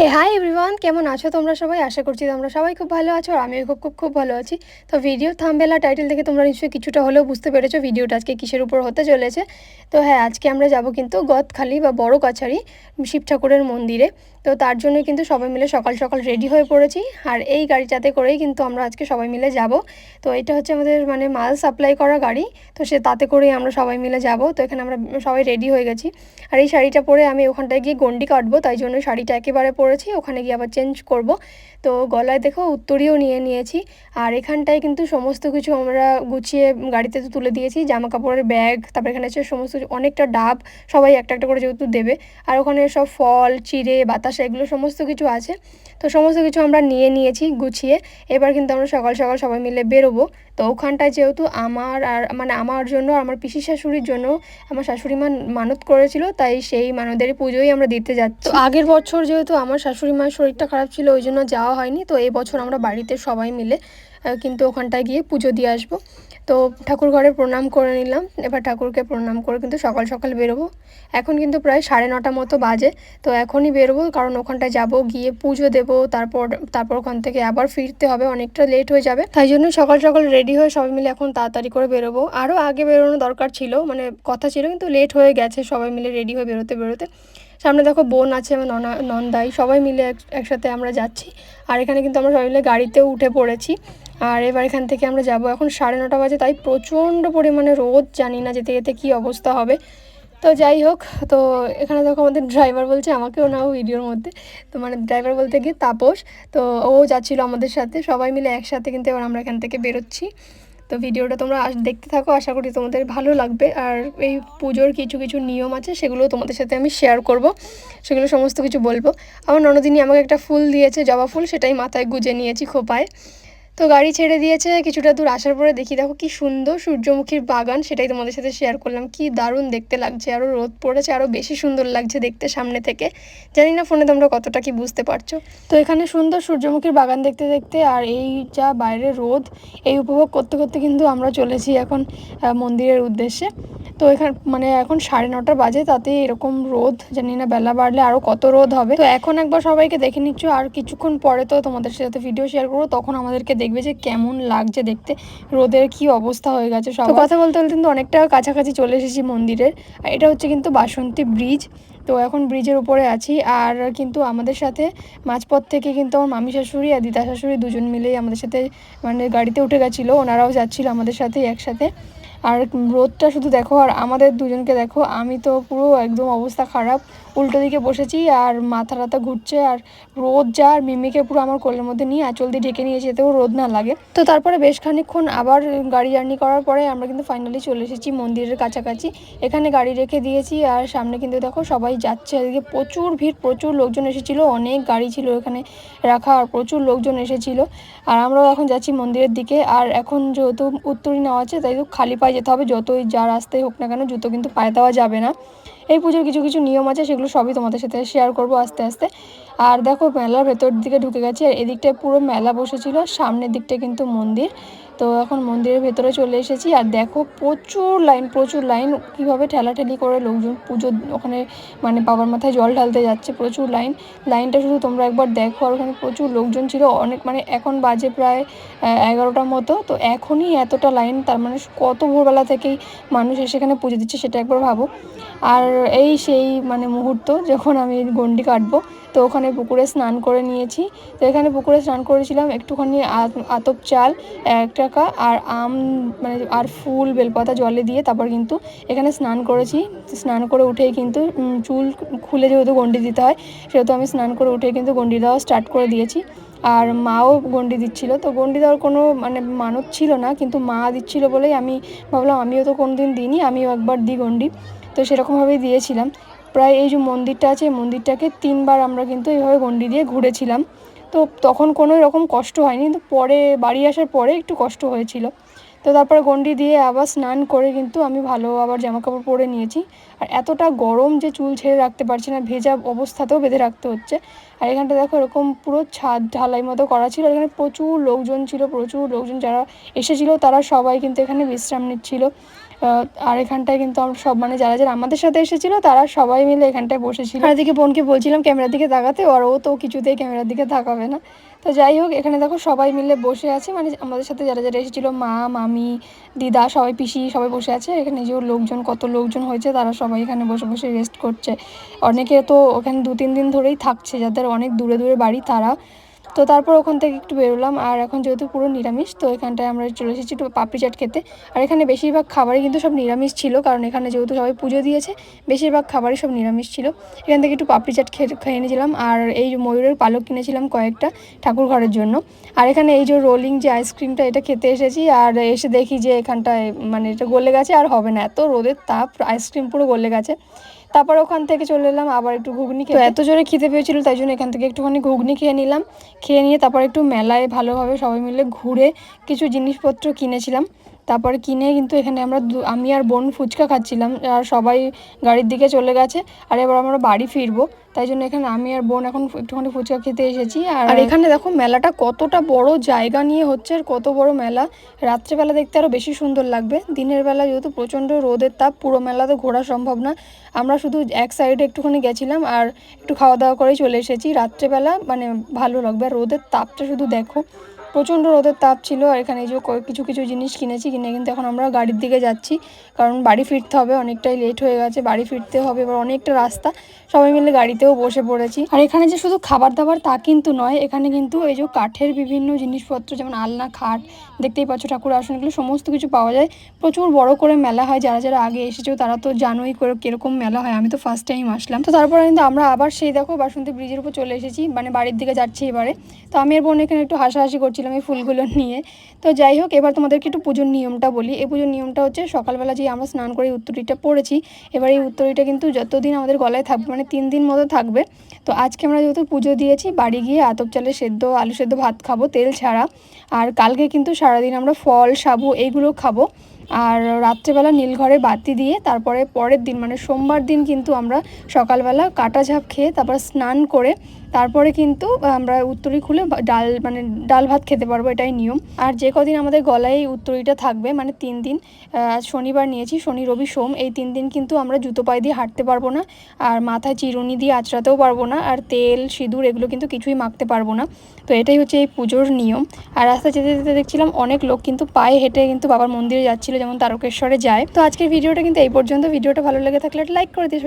হে hi everyone কেমন আছো তোমরা সবাই? আশা করছি তোমরা সবাই খুব ভালো আছো আর আমিও খুব খুব খুব ভালো আছি। তো ভিডিও থামবেলা টাইটেল থেকে তোমরা নিশ্চয়ই কিছুটা হলেও বুঝতে পেরেছ ভিডিওটা আজকে কিসের উপর হতে চলেছে। তো হ্যাঁ আজকে আমরা যাব কিন্তু গদখালি বা বড় কাছারি শিব ঠাকুরের মন্দিরে। তো তার জন্য কিন্তু সবাই মিলে সকাল সকাল রেডি হয়ে পড়েছি। আর এই গাড়িটাতে করেই কিন্তু আমরা আজকে সবাই মিলে যাব। তো এটা হচ্ছে আমাদের মানে মাল সাপ্লাই করা গাড়ি। তো সে তাতে করেই আমরা সবাই মিলে যাব। তো এখানে আমরা সবাই রেডি হয়ে গেছি। আর এই শাড়িটা পরে আমি ওখানটায় গিয়ে গন্ডি কাটবো। তাই জন্য শাড়িটা একেবারে পরেছি। ওখানে গিয়ে আবার চেঞ্জ করব। তো গলায় দেখো উত্তরীয় নিয়ে নিয়েছি। আর এখানটায় কিন্তু সমস্ত কিছু আমরা গুছিয়ে গাড়িতে তো তুলে দিয়েছি। জামা কাপড়ের ব্যাগ তারপর এখানে হচ্ছে সমস্ত অনেকটা ডাব। সবাই একটা একটা করে যেহেতু দেবে। আর ওখানে সব ফল, চিড়ে, বাতাসা এগুলো সমস্ত কিছু আছে। তো সমস্ত কিছু আমরা নিয়ে নিয়েছি, গুছিয়ে। এবার কিন্তু আমরা সকাল সকাল সবাই মিলে বেরোবো। তো ওখানটায় যেহেতু আমার আর মানে আমার জন্য, আমার পিসি শাশুড়ির জন্য, আমার শাশুড়ি মা মানত করেছিল, তাই সেই মানদেরই পুজোই আমরা দিতে যাচ্ছি। তো আগের বছর যেহেতু আমার শাশুড়ি মায়ের শরীরটা খারাপ ছিল, ওই জন্য যাওয়া হয়নি। তো এই বছর আমরা বাড়িতে সবাই মিলে কিন্তু ওখানটায় গিয়ে পুজো দিয়ে আসব। তো ঠাকুর ঘরে প্রণাম করে নিলাম। এবার ঠাকুরকে প্রণাম করে কিন্তু সকাল সকাল বেরোবো। এখন কিন্তু প্রায় সাড়ে নটা মতো বাজে। তো এখনই বেরোবো, কারণ ওখানটায় যাব, গিয়ে পুজো দেবো, তারপর তারপর ওখান থেকে আবার ফিরতে হবে। অনেকটা লেট হয়ে যাবে। তাই জন্য সকাল সকাল রেডি হয়ে সবাই মিলে এখন তাড়াতাড়ি করে বেরোবো। আরও আগে বেরোনো দরকার ছিল মানে কথা ছিল, কিন্তু লেট হয়ে গেছে সবাই মিলে রেডি হয়ে বেরোতে বেরোতে। সামনে দেখো বোন আছে, আমার ননা, নন্দাই, সবাই মিলে এক- একসাথে আমরা যাচ্ছি। আর এখানে কিন্তু আমরা সবাই মিলে গাড়িতেও উঠে পড়েছি। আর এবার এখান থেকে আমরা যাব। এখন সাড়ে নটা বাজে, তাই প্রচণ্ড পরিমাণে রোদ, জানি না যেতে যেতে কী অবস্থা হবে। তো যাই হোক, তো এখানে দেখো আমাদের ড্রাইভার বলছে, আমাকেও নাও ভিডিওর মধ্যে। তো মানে ড্রাইভার বলতে গিয়ে তাপস। তো ও যাচ্ছিল আমাদের সাথে, সবাই মিলে একসাথে কিন্তু এবার আমরা এখান থেকে বেরোচ্ছি। তো ভিডিওটা তোমরা দেখতে থাকো, আশা করি তোমাদের ভালো লাগবে। আর এই পুজোর কিছু কিছু নিয়ম আছে সেগুলো তোমাদের সাথে আমি শেয়ার করব। সেগুলো সমস্ত কিছু বলব। আমার ননদিনী আমাকে একটা ফুল দিয়েছে, জবা ফুল, সেটাই মাথায় গুজে নিয়েছি খোপায়। তো গাড়ি ছেড়ে দিয়েছে, কিছুটা দূর আসার পরে দেখি, দেখো কি সুন্দর সূর্যমুখীর বাগান, সেটাই তোমাদের সাথে শেয়ার করলাম। কি দারুণ দেখতে লাগছে আরও রোদ পড়েছে আরও বেশি সুন্দর লাগছে দেখতে সামনে থেকে। জানি না ফোনে তোমরা কতটা কি বুঝতে পারছ। তো এখানে সুন্দর সূর্যমুখীর বাগান দেখতে দেখতে, আর এই যা বাইরে রোদ, এই উপভোগ করতে করতে কিন্তু আমরা চলেছি এখন মন্দিরের উদ্দেশ্যে। তো এখানে মানে এখন সাড়ে নটা বাজে তাতে এরকম রোদ, জানি না বেলা বাড়লে আরও কত রোদ হবে। তো এখন একবার সবাইকে দেখে নিচ্ছ, আর কিছুক্ষণ পরে তো তোমাদের সাথে ভিডিও শেয়ার করব, তখন আমাদেরকে দেখবে যে কেমন লাগছে দেখতে রোদের কি অবস্থা হয়ে গেছে সব কথা বলতে বলতে কিন্তু অনেকটা কাছাকাছি চলে এসেছি মন্দিরের আর এটা হচ্ছে কিন্তু বাসন্তী ব্রিজ। তো এখন ব্রিজের উপরে আছি আর কিন্তু আমাদের সাথে মাঝপথ থেকে কিন্তু আমার মামি শাশুড়ি আর দিদা শাশুড়ি দুজন মিলেই আমাদের সাথে মানে গাড়িতে উঠে গেছিল ওনারাও যাচ্ছিল আমাদের সাথে একসাথে। আর রোদটা শুধু দেখো আর আমাদের দুজনকে দেখো আমি তো পুরো একদম অবস্থা খারাপ। উল্টো দিকে বসেছি আর মাথা টাথা ঘুরছে আর রোদ যা আর মিমিকে পুরো আমার কোলের মধ্যে নিয়ে আঁচল দিয়ে ঢেকে নিয়েছে এতেও রোদ না লাগে। তো তারপরে বেশ খানিকক্ষণ আবার গাড়ি জার্নি করার পরে আমরা কিন্তু ফাইনালি চলে এসেছি মন্দিরের কাছাকাছি। এখানে গাড়ি রেখে দিয়েছি আর সামনে কিন্তু দেখো সবাই যাচ্ছে এদিকে। প্রচুর ভিড়, প্রচুর লোকজন এসেছিল, অনেক গাড়ি ছিল এখানে রাখা আর প্রচুর লোকজন এসেছিল। আর আমরাও এখন যাচ্ছি মন্দিরের দিকে আর এখন যেহেতু উত্তরী নেওয়া আছে তাই তো খালি পায়ে যেতে হবে, যতই যা রাস্তায় হোক না কেন জুতো কিন্তু পায়ে দেওয়া যাবে না। এই পুজোর কিছু কিছু নিয়ম আছে, সেগুলো সবই তোমাদের সাথে শেয়ার করব আস্তে আস্তে। আর দেখো, মেলার ভেতর দিকে ঢুকে গেছে, আর এদিকটায় পুরো মেলা বসেছিল, সামনের দিকটা কিন্তু মন্দির। তো এখন মন্দিরের ভেতরে চলে এসেছি। আর দেখো প্রচুর লাইন প্রচুর লাইন কীভাবে ঠেলাঠেলি করে লোকজন পুজো ওখানে মানে বাবার মাথায় জল ঢালতে যাচ্ছে, প্রচুর লাইন। লাইনটা শুধু তোমরা একবার দেখো, আর ওখানে প্রচুর লোকজন ছিল। অনেক মানে এখন বাজে প্রায় এগারোটার মতো। তো এখনই এতটা লাইন, তার মানে কত ভোরবেলা থেকেই মানুষ এসে এখানে পুজো দিচ্ছে সেটা একবার ভাবো। আর এই সেই মানে মুহূর্ত যখন আমি গন্ডি কাটবো তো ওখানে পুকুরে স্নান করে নিয়েছি। তো এখানে পুকুরে স্নান করেছিলাম একটুখানি আত- আতপ চাল, এক টাকা আর আম মানে আর ফুল, বেলপাতা জলে দিয়ে তারপর কিন্তু এখানে স্নান করেছি। স্নান করে উঠেই কিন্তু চুল খুলে যেহেতু গন্ডি দিতে হয়, সেহেতু আমি স্নান করে উঠে কিন্তু গন্ডি দেওয়া স্টার্ট করে দিয়েছি। আর মাও গন্ডি দিচ্ছিল। তো গন্ডি দেওয়ার কোনো মানে মানত ছিল না, কিন্তু মা দিচ্ছিল বলেই আমি ভাবলাম, আমিও তো কোনো দিন দিইনি, আমিও একবার দিই গন্ডি। তো সেরকমভাবেই দিয়েছিলাম। প্রায় এই যে মন্দিরটা আছে মন্দিরটাকে তিনবার আমরা কিন্তু এইভাবে গন্ডি দিয়ে ঘুরেছিলাম। তো তখন কোনো রকম কষ্ট হয়নি, কিন্তু পরে, বাড়ি আসার পরে একটু কষ্ট হয়েছিল। তো তারপরে গন্ডি দিয়ে আবার স্নান করে কিন্তু আমি ভালো আবার জামা কাপড় পরে নিয়েছি। আর এতটা গরম যে চুল ছেড়ে রাখতে পারছি না, ভেজা অবস্থাতেও বেঁধে রাখতে হচ্ছে। আর এখানটা দেখো এরকম পুরো ছাদ ঢালাই মতো করা ছিল, এখানে প্রচুর লোকজন ছিল, প্রচুর লোকজন যারা এসেছিল তারা সবাই কিন্তু এখানে বিশ্রাম নিচ্ছিল। আর এখানটায় কিন্তু আমরা সব মানে যারা যারা আমাদের সাথে এসেছিল, তারা সবাই মিলে এখানটায় বসেছিল। আর এদিকে বোনকে বলছিলাম ক্যামেরার দিকে তাকাতে, আর ও তো কিছুতেই ক্যামেরার দিকে তাকাবে না। তো যাই হোক, এখানে দেখো সবাই মিলে বসে আছে মানে আমাদের সাথে যারা যারা এসেছিল, মা, মামি, দিদা, সবাই পিসি, সবাই বসে আছে। এখানে যে লোকজন, কত লোকজন হয়েছে, তারা সবাই এখানে বসে বসে রেস্ট করছে। অনেকে তো ওখানে দু তিন দিন ধরেই থাকছে, যাদের অনেক দূরে দূরে বাড়ি, তারা তো তারপর ওখান থেকে একটু বেরোলাম, আর এখন যেহেতু পুরো নিরামিষ, তো এখানটায় আমরা চলে এসেছি একটু পাপড়ি চাট খেতে। আর এখানে বেশিরভাগ খাবারই কিন্তু সব নিরামিষ ছিল, কারণ এখানে যেহেতু সবাই পুজো দিয়েছে, বেশিরভাগ খাবারই সব নিরামিষ ছিল। এখান থেকে একটু পাপড়ি চাট খেয়ে খেয়ে নিয়েছিলাম আর এই ময়ূরের পালক কিনেছিলাম কয়েকটা ঠাকুর ঘরের জন্য। আর এখানে এই যে রোলিং যে আইসক্রিমটা এটা খেতে এসেছি, আর এসে দেখি যে এখানটায় মানে এটা গলে গেছে, আর হবে না, এত রোদের তাপ আইসক্রিম পুরো গলে গেছে। তারপর ওখান থেকে চলে এলাম আবার একটু ঘুগনি খেয়ে এত জোরে খিদে পেয়েছিল তাই জন্য এখান থেকে একটুখানি ঘুগনি খেয়ে নিলাম। খেয়ে নিয়ে তারপর একটু মেলায় ভালোভাবে সবাই মিলে ঘুরে কিছু জিনিসপত্র কিনেছিলাম। তারপরে কিনে কিন্তু এখানে আমরা আমি আর বোন ফুচকা খাচ্ছিলাম, আর সবাই গাড়ির দিকে চলে গেছে, আর এবার আমরা বাড়ি ফিরবো, তাই জন্য এখানে আমি আর বোন এখন একটুখানি ফুচকা খেতে এসেছি, আর এখানে দেখো মেলাটা কতটা বড় জায়গা নিয়ে হচ্ছে, আর কত বড় মেলা। রাত্রেবেলা দেখতে আরও বেশি সুন্দর লাগবে। দিনের বেলা যেহেতু প্রচণ্ড রোদের তাপ, পুরো মেলাতে ঘোরা সম্ভব না। আমরা শুধু এক সাইডে একটুখানি গেছিলাম, আর একটু খাওয়া দাওয়া করেই চলে এসেছি। রাত্রেবেলা মানে ভালো লাগবে, আর রোদের তাপটা শুধু দেখো। প্রচণ্ড রোদের তাপ ছিল আর এখানে যে কিছু কিছু জিনিস কিনেছি, কিনে কিন্তু এখন আমরা গাড়ির দিকে যাচ্ছি। কারণ বাড়ি ফিরতে হবে, অনেকটাই লেট হয়ে গেছে, বাড়ি ফিরতে হবে। এবার অনেকটা রাস্তা সবাই মিলে গাড়িতেও বসে পড়েছি। আর এখানে যে শুধু খাবার দাবার তা কিন্তু নয়, এখানে কিন্তু এই যে কাঠের বিভিন্ন জিনিসপত্র, যেমন আলনা, খাট, দেখতেই পাচ্ছ ঠাকুর আসন, এগুলো সমস্ত কিছু পাওয়া যায়। প্রচুর বড় করে মেলা হয়, যারা যারা আগে এসেছ তারা তো জানোই করে কীরকম মেলা হয়, আমি তো ফার্স্ট টাইম আসলাম। তো তারপরে কিন্তু আমরা আবার সেই দেখো বাসন্তী ব্রিজের উপর চলে এসেছি মানে বাড়ির দিকে যাচ্ছি এবারে। তো আমি এর বোন এখানে একটু হাসাহাসি করছিলাম এই ফুলগুলো নিয়ে। তো যাই হোক, এবার তোমাদেরকে একটু পুজোর নিয়মটা বলি। এই পুজোর নিয়মটা হচ্ছে সকালবেলা যে আমরা স্নান করে উত্তরীটা পড়েছি, এবার এই উত্তরীটা কিন্তু যতদিন আমাদের গলায় থাকবে মানে তিন দিন মতো থাকবে। তো আজকে আমরা যেহেতু পুজো দিয়েছি, বাড়ি গিয়ে আতপ চালে সেদ্ধ, আলু সেদ্ধ, ভাত খাব, তেল ছাড়া। আর কালকে কিন্তু সারাদিন আমরা ফল, সাবু এইগুলো খাব। আর রাত্রেবেলা নীলঘরে বাতি দিয়ে তারপরে পরের দিন মানে সোমবার দিন কিন্তু আমরা সকালবেলা কাটা ঝাপ খেয়ে তারপর স্নান করে তারপরে কিন্তু আমরা উত্তরি খুলে ডাল মানে ডাল ভাত খেতে পারব, এটাই নিয়ম। আর যে কদিন আমাদের গলায় এই উত্তরিটা থাকবে মানে তিন দিন শনিবার নিয়েছি, শনি, রবি, সোম, এই তিন দিন কিন্তু আমরা জুতো পায়ে দিয়ে হাঁটতে পারব না আর মাথায় চিরুনি দিয়ে আঁচড়াতেও পারব না আর তেল, সিঁদুর এগুলো কিন্তু কিছুই মাখতে পারব না। তো এটাই হচ্ছে এই পুজোর নিয়ম। আর রাস্তা যেতে যেতে দেখছিলাম অনেক লোক কিন্তু পায়ে হেঁটে কিন্তু বাবার মন্দিরে যাচ্ছিল যেমন তারকেশ্বরে যায়। তো আজকের ভিডিওটা কিন্তু এই পর্যন্ত। ভিডিওটা ভালো লেগে থাকলে লাইক করে দিস